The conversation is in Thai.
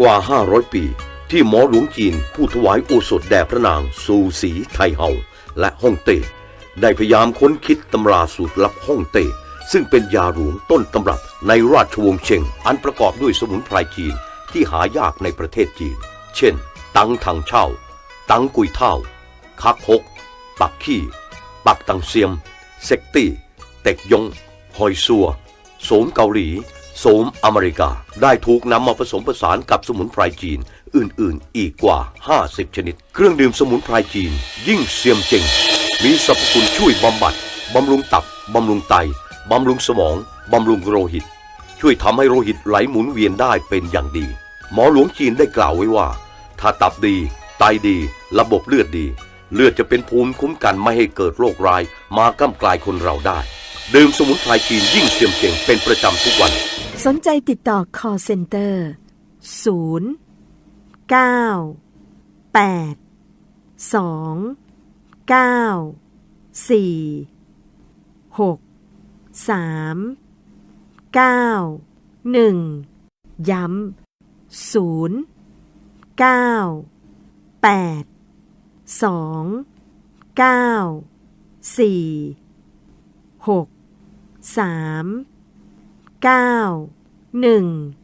กว่า 500 ปี ที่หมอหลวงจีนผู้ถวายโอสถแด่พระนางซูสีไทเฮาและฮ่องเต้ได้พยายามค้นคิดตำราสูตรลับฮ่องเต้ซึ่งเป็นยาหลวงต้นตำรับในราชวงศ์เชงอันประกอบด้วยสมุนไพรจีนที่หายากในประเทศจีน เช่น ตังถังเช่า ตังกุยเท่า คักฮก ปักขี้ ปักตังเซียม เซกตี้ เต็กยง หอยซัว โสมเกาหลี โสมอเมริกา ได้ถูกนำมาผสมผสานกับสมุนไพรจีน อื่นๆ อีกกว่า 50 ชนิด เครื่องดื่มสมุนไพรจีน ยิ่งเซียมเจงมีสรรพคุณช่วยบำบัดบำรุงตับบำรุงไตบำรุงสมองบำรุงโลหิต ช่วยทำให้โลหิตไหลหมุนเวียนได้เป็นอย่างดี หมอหลวงจีนได้กล่าวไว้ว่า ถ้าตับดี ไตดี ระบบเลือดดี เลือดจะเป็นภูมิคุ้มกันไม่ให้เกิดโรคร้าย มาก้ำกลายคนเราได้ ดื่มสมุนไพรจีนยิ่งเสียมเก่งเป็นประจำทุกวัน สนใจติดต่อ call center 0 9 8 2 9 4 6 3 9 1 ย้ำ0 9 8 2 9 4 6 3 9 1